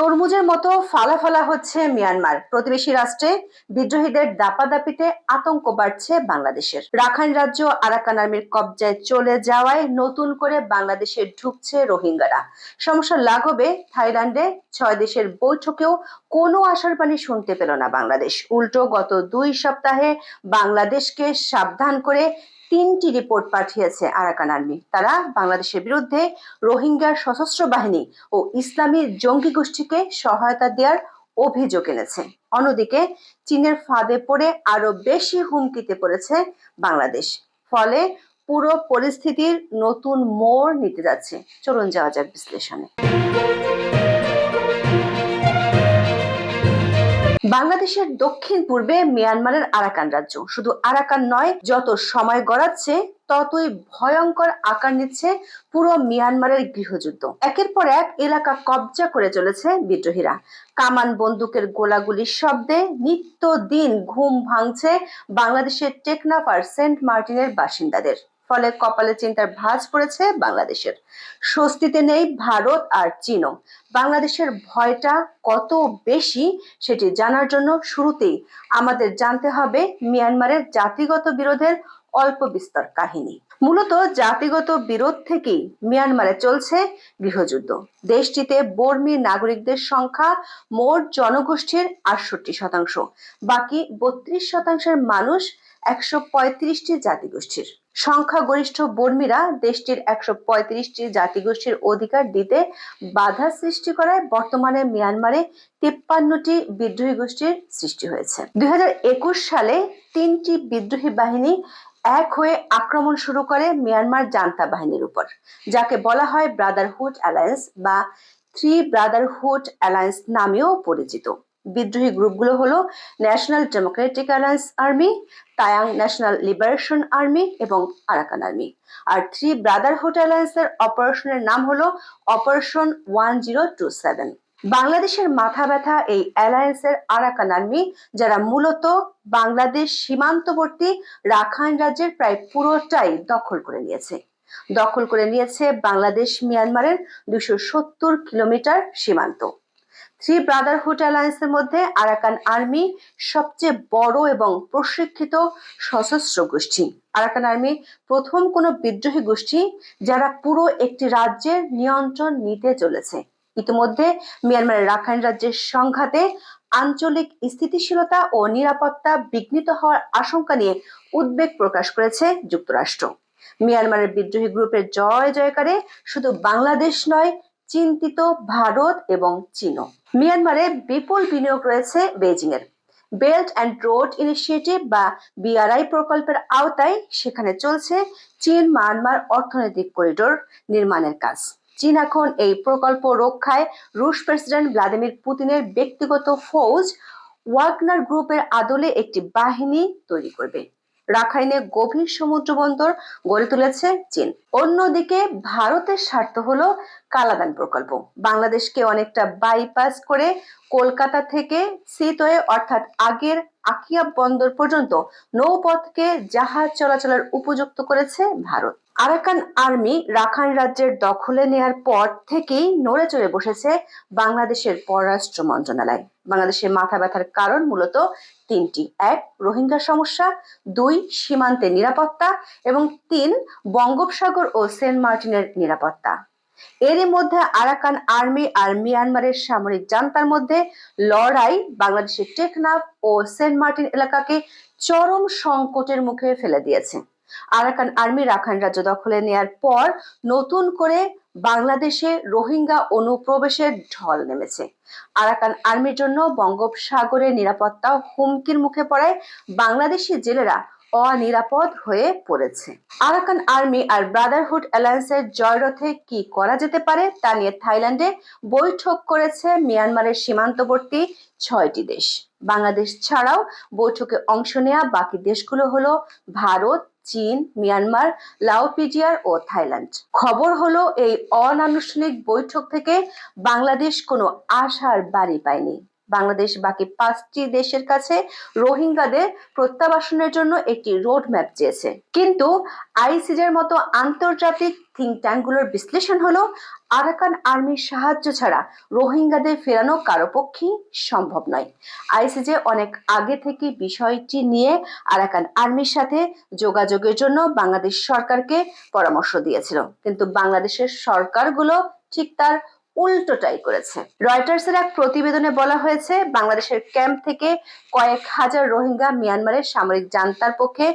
তরমুজের মতো ফালা ফালা হচ্ছে মিয়ানমার। প্রতিবেশী রাষ্ট্রে বিদ্রোহীদের দাপাদাপিতে আতঙ্ক বাড়ছে বাংলাদেশের। রাখাইন রাজ্য আরাকান আর্মির কবজায় চলে যাওয়ায় নতুন করে বাংলাদেশে ঢুকছে রোহিঙ্গারা। সমস্যা লাঘবে থাইল্যান্ডে, ছয় দেশের বৈঠকেও কোনো আশার বাণী শুনতে পেল না বাংলাদেশ। উল্টো গত দুই সপ্তাহে বাংলাদেশকে সাবধান করে তিনটি রিপোর্ট পাঠিয়েছে আরাকান আর্মি। তারা বাংলাদেশের বিরুদ্ধে রোহিঙ্গার সশস্ত্র বাহিনী ও ইসলামী জঙ্গি গোষ্ঠীকে সহায়তা দেওয়ার অভিযোগ এনেছে। অন্যদিকে, চীনের ফাঁদে পড়ে আরও বেশি হুমকিতে পড়েছে বাংলাদেশ। ফলে পুরো পরিস্থিতির নতুন মোড় নিতে যাচ্ছে। চলুন যাওয়া যাক বিশ্লেষণে। বাংলাদেশের দক্ষিণ পূর্বে মিয়ানমারের আরাকান রাজ্য। শুধু আরাকান নয়, যত সময় গড়াচ্ছে, ততই ভয়ঙ্কর আকার নিচ্ছে পুরো মিয়ানমারের গৃহযুদ্ধ। একের পর এক এলাকা কবজা করে চলেছে বিদ্রোহীরা। কামান বন্দুকের গোলাগুলির শব্দে নিত্য দিন ঘুম ভাঙছে বাংলাদেশের টেকনাফ আর সেন্ট মার্টিনের বাসিন্দাদের। ফলে কপালে চিন্তার ভাঁজ পড়েছে বাংলাদেশের। স্বস্তিতে নেই ভারত আর চীনও। বাংলাদেশের ভয়টা কত বেশি সেটি জানার জন্য শুরুতেই আমাদের জানতে হবে মিয়ানমারের জাতিগত বিরোধের অল্প বিস্তর কাহিনী। মূলত জাতিগত বিরোধ থেকেই মিয়ানমারে চলছে গৃহযুদ্ধ। দেশটিতে বর্মী নাগরিকদের সংখ্যা মোট জনগোষ্ঠীর আটষট্টি শতাংশ। বাকি বত্রিশ শতাংশের মানুষ একশো পঁয়ত্রিশটি জাতিগোষ্ঠীর। সংখ্যাগরিষ্ঠ বর্মীরা দেশটির একশো পঁয়ত্রিশটি জাতিগোষ্ঠীর অধিকার দিতে বাধা সৃষ্টি করায় বর্তমানে মিয়ানমারে তিপ্পান্নটি বিদ্রোহী গোষ্ঠীর সৃষ্টি হয়েছে। দুই হাজার একুশ সালে তিনটি বিদ্রোহী বাহিনী এক হয়ে আক্রমণ শুরু করে মিয়ানমার জান্তা বাহিনীর উপর, যাকে বলা হয় ব্রাদারহুড অ্যালায়েন্স বা থ্রি ব্রাদারহুড অ্যালায়েন্স নামেও পরিচিত। বিদ্রোহী গ্রুপগুলো হলো national democratic alliance army, Ta'ang national liberation army এবং আরাকান আর্মি। আর থ্রি ব্রাদারহুড অ্যালায়েন্সের অপারেশনের নাম হলো operation one zero two seven. বাংলাদেশের মাথা ব্যথা এই অ্যালায়েন্সের আরাকান আর্মি, যারা মূলত বাংলাদেশ সীমান্তবর্তী রাখাইন রাজ্যের প্রায় পুরোটাই দখল করে নিয়েছে। দখল করে নিয়েছে বাংলাদেশ মিয়ানমারের দুশো সত্তর কিলোমিটার সীমান্ত। থ্রি ব্রাদারহুড অ্যালায়েন্সের মধ্যে আরাকান আর্মি সবচেয়ে বড় এবং প্রশিক্ষিত সশস্ত্র গোষ্ঠী। আরাকান আর্মি প্রথম কোনো বিদ্রোহী গোষ্ঠী যারা পুরো একটি রাজ্যের নিয়ন্ত্রণ নিতে চলেছে। ইতিমধ্যে মিয়ানমারের রাখাইন রাজ্যের সংঘাতে আঞ্চলিক স্থিতিশীলতা ও নিরাপত্তা বিঘ্নিত হওয়ার আশঙ্কা নিয়ে উদ্বেগ প্রকাশ করেছে যুক্তরাষ্ট্র। মিয়ানমারের বিদ্রোহী গ্রুপের জয় জয়কারে শুধু বাংলাদেশ নয় চিন্তিত ভারত এবং চীনও মিয়ানমারে বিপুল বিনিয়োগ রয়েছে বেজিং এর বেল্ট অ্যান্ড রোড ইনিশিয়েটিভ বা বিআরআই প্রকল্পের আওতায় সেখানে চলছে চীন মায়ানমার অর্থনৈতিক করিডোর নির্মাণের কাজ। চীন এখন এই প্রকল্প রক্ষায় রুশ প্রেসিডেন্ট ভ্লাদিমির পুতিনের ব্যক্তিগত ফৌজ ওয়াগনার গ্রুপের আদলে একটি বাহিনী তৈরি করবে। রাখাইনে গভীর সমুদ্র বন্দর গড়ে তুলেছে চীন। অন্যদিকে ভারতের স্বার্থ হলো কালাদান প্রকল্প। বাংলাদেশকে অনেকটা বাইপাস করে কলকাতা থেকে সিতোয়ে, অর্থাৎ আগের আকিয়াব বন্দর পর্যন্ত নৌপথকে জাহাজ চলাচলের উপযুক্ত করেছে ভারত। আরাকান আর্মি রাখাইন রাজ্যের দখলে নেয়ার পর থেকেই নড়ে চড়ে বসেছে বাংলাদেশের পররাষ্ট্র মন্ত্রণালয়। বাংলাদেশের মাথা ব্যথার কারণ মূলত তিনটি। এক, রোহিঙ্গা সমস্যা। দুই, সীমান্তে নিরাপত্তা। এবং তিন, বঙ্গোপসাগর ও সেন্ট মার্টিনের নিরাপত্তা। এরই মধ্যে আরাকান আর্মি আর মিয়ানমারের সামরিক জান্তার মধ্যে লড়াই বাংলাদেশের টেকনাফ ও সেন্ট মার্টিন এলাকাকে চরম সংকটের মুখে ফেলে দিয়েছে। আরাকান আর্মি রাখাইন রাজ্য দখলে নেয়ার পর নতুন করে বাংলাদেশে রোহিঙ্গা অনুপ্রবেশের ঢল নেমেছে। আরাকান আর্মির জন্য বঙ্গোপসাগরের নিরাপত্তা হুমকির মুখে পড়ায় বাংলাদেশি জেলেরা অনিরাপদ হয়ে পড়েছে। আরাকান আর্মি আর ব্রাদারহুড অ্যালায়েন্সের জয়রথে কি করা যেতে পারে তা নিয়ে থাইল্যান্ডে বৈঠক করেছে মিয়ানমারের সীমান্তবর্তী ছয়টি দেশ। বাংলাদেশ ছাড়াও বৈঠকে অংশ নেওয়া বাকি দেশগুলো হলো ভারত চীন, মিয়ানমার লাওপিজিয়ার ও থাইল্যান্ড। খবর হলো, এই অনানুষ্ঠানিক বৈঠক থেকে বাংলাদেশ কোনো আশার বাড়ি পায়নি। বাংলাদেশ বাকি পাঁচটি দেশের কাছে রোহিঙ্গাদের প্রত্যাবাসনের জন্য একটি রোড ম্যাপ চেয়েছে। কিন্তু আইসিজের মতো আন্তর্জাতিক থিঙ্ক ট্যাঙ্কগুলোর বিশ্লেষণ হলো, আরাকান আর্মির সাহায্য ছাড়া রোহিঙ্গাদের ফেরানো কারও পক্ষেই সম্ভব নয়। আইসিজে অনেক আগে থেকে বিষয়টি নিয়ে আরাকান আর্মির সাথে যোগাযোগের জন্য বাংলাদেশ সরকারকে পরামর্শ দিয়েছিল। কিন্তু বাংলাদেশের সরকারগুলো ঠিক তার উল্টোটাই করেছে। রয়টার্সের এক প্রতিবেদনে বলা হয়েছে, বাংলাদেশের ক্যাম্প থেকে কয়েক হাজার রোহিঙ্গা মিয়ানমারের সামরিক জান্তার পক্ষে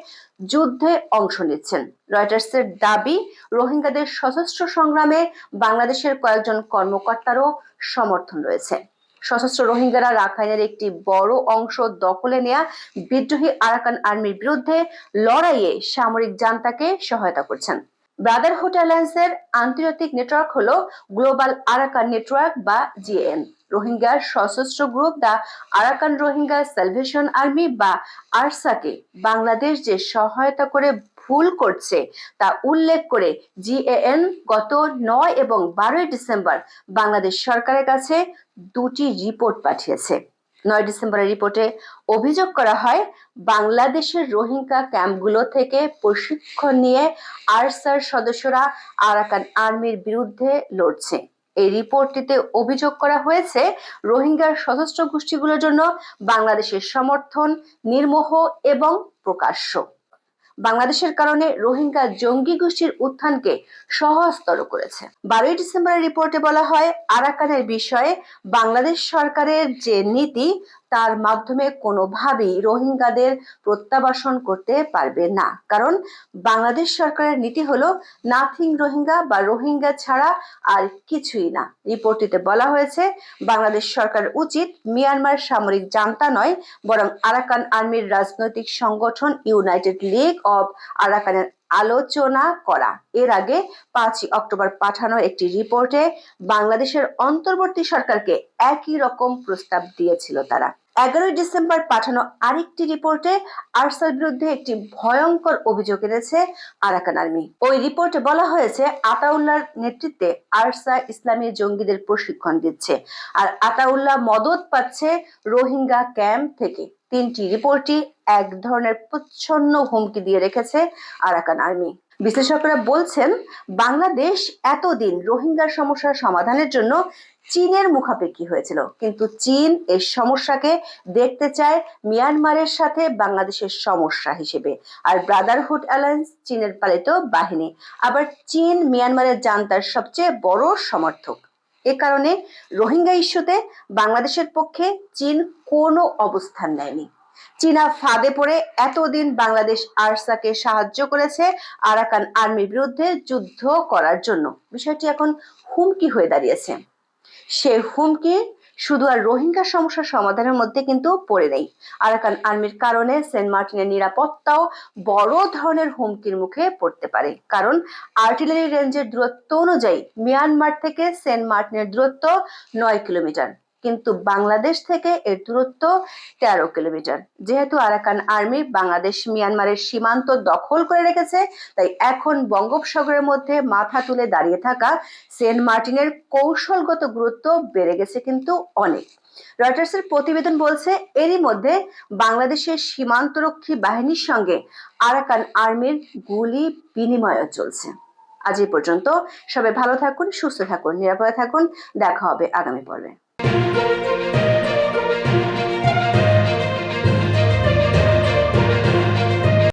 যুদ্ধে অংশ নিচ্ছেন। রয়টার্সের দাবি, রোহিঙ্গাদের সশস্ত্র সংগ্রামে বাংলাদেশের কয়েকজন কর্মকর্তারও সমর্থন রয়েছে। সশস্ত্র রোহিঙ্গারা রাখাইনের একটি বড় অংশ দখলে নেয়া বিদ্রোহী আরাকান আর্মির বিরুদ্ধে লড়াইয়ে সামরিক জান্তাকে সহায়তা করছেন। ব্রাদারহুড অ্যালায়েন্সের আন্তর্জাতিক নেটওয়ার্ক হলো গ্লোবাল আরাকান নেটওয়ার্ক বা জিএন রোহিঙ্গার সশস্ত্র group the Arakan Rohingya salvation army বা আরসাকে বাংলাদেশ যে সহায়তা করে ভুল করছে তা উল্লেখ করে জিএএন গত নয় এবং বারোই ডিসেম্বর বাংলাদেশ সরকারের কাছে দুটি রিপোর্ট পাঠিয়েছে। নয় ডিসেম্বরের রিপোর্টে অভিযোগ করা হয়, বাংলাদেশের রোহিঙ্গা ক্যাম্পগুলো থেকে প্রশিক্ষণ নিয়ে আরসার সদস্যরা আরাকান আর্মির বিরুদ্ধে লড়ছে। এই রিপোর্টটিতে অভিযোগ করা হয়েছে, রোহিঙ্গার সশস্ত্র গোষ্ঠীগুলোর জন্য বাংলাদেশের সমর্থন নির্মোহ এবং প্রকাশ্য। বাংলাদেশের কারণে রোহিঙ্গা জঙ্গি গোষ্ঠীর উত্থানকে সহজতর করেছে। বারোই ডিসেম্বরের রিপোর্টে বলা হয়, আরাকানের বিষয়ে বাংলাদেশ সরকারের যে নীতি তার মাধ্যমে কোনোভাবেই রোহিঙ্গাদের প্রত্যাবাসন করতে পারবে না। কারণ বাংলাদেশ সরকারের নীতি হলো নাথিং রোহিঙ্গা বা রোহিঙ্গা ছাড়া আর কিছুই না। রিপোর্টটিতে বলা হয়েছে, বাংলাদেশ সরকার উচিত মিয়ানমার সামরিক জান্তা নয়, বরং আরাকান আর্মির রাজনৈতিক সংগঠন ইউনাইটেড লিগ অব আরাকানের আলোচনা করা। এর আগে পাঁচই অক্টোবর পাঠানো একটি রিপোর্টে বাংলাদেশের অন্তর্বর্তী সরকারকে একই রকম প্রস্তাব দিয়েছিল তারা। এগারোই ডিসেম্বর পাঠানো আরেকটি রিপোর্টে আরসার বিরুদ্ধে একটি ভয়ঙ্কর অভিযোগ এনেছে আরাকান আর্মি। ওই রিপোর্টে বলা হয়েছে, আতাউল্লাহর নেতৃত্বে আরসা ইসলামী জঙ্গিদের প্রশিক্ষণ দিচ্ছে। আর আতাউল্লাহ মদত পাচ্ছে রোহিঙ্গা ক্যাম্প থেকে। তিনটি রিপোর্টই এক ধরনের প্রচ্ছন্ন হুমকি দিয়ে রেখেছে আরাকান আর্মি। বিশ্লেষকরা বলছেন, বাংলাদেশ এতদিন রোহিঙ্গার সমস্যার সমাধানের জন্য চীনের মুখাপেক্ষি হয়েছিল। কিন্তু চীন এই সমস্যাকে দেখতে চায় মিয়ানমারের সাথে বাংলাদেশের সমস্যা হিসেবে। আর ব্রাদারহুড অ্যালায়েন্স চীনের পালিত বাহিনী। আবার চীন মিয়ানমারের জান্তার সবচেয়ে বড় সমর্থক। এ কারণে রোহিঙ্গা ইস্যুতে বাংলাদেশের পক্ষে চীন কোনো অবস্থান নেয়নি। চীনা ফাঁদে পড়ে এতদিন বাংলাদেশ আরসাকে সাহায্য করেছে আরাকান আর্মির বিরুদ্ধে যুদ্ধ করার জন্য। বিষয়টি এখন হুমকি হয়ে দাঁড়িয়েছে। সে হুমকি শুধু আর রোহিঙ্গা সমস্যার সমাধানের মধ্যে কিন্তু পড়ে নেই। আরাকান আর্মির কারণে সেন্ট মার্টিনের নিরাপত্তাও বড় ধরনের হুমকির মুখে পড়তে পারে। কারণ আর্টিলারি রেঞ্জের দূরত্ব অনুযায়ী মিয়ানমার থেকে সেন্ট মার্টিনের দূরত্ব নয় কিলোমিটার। কিন্তু বাংলাদেশ থেকে এর দূরত্ব তেরো কিলোমিটার। যেহেতু আরাকান আর্মি বাংলাদেশ মিয়ানমারের সীমান্ত দখল করে রেখেছে, তাই এখন বঙ্গোপসাগরের মধ্যে মাথা তুলে দাঁড়িয়ে থাকা সেন্ট মার্টিনের কৌশলগত গুরুত্ব বেড়ে গেছে কিন্তু অনেক। রয়টার্সের প্রতিবেদন বলছে, এরই মধ্যে বাংলাদেশের সীমান্তরক্ষী বাহিনীর সঙ্গে আরাকান আর্মির গুলি বিনিময়ও চলছে। আজ এই পর্যন্ত। সবাই ভালো থাকুন, সুস্থ থাকুন, নিরাপদে থাকুন। দেখা হবে আগামী পর্বে। thank you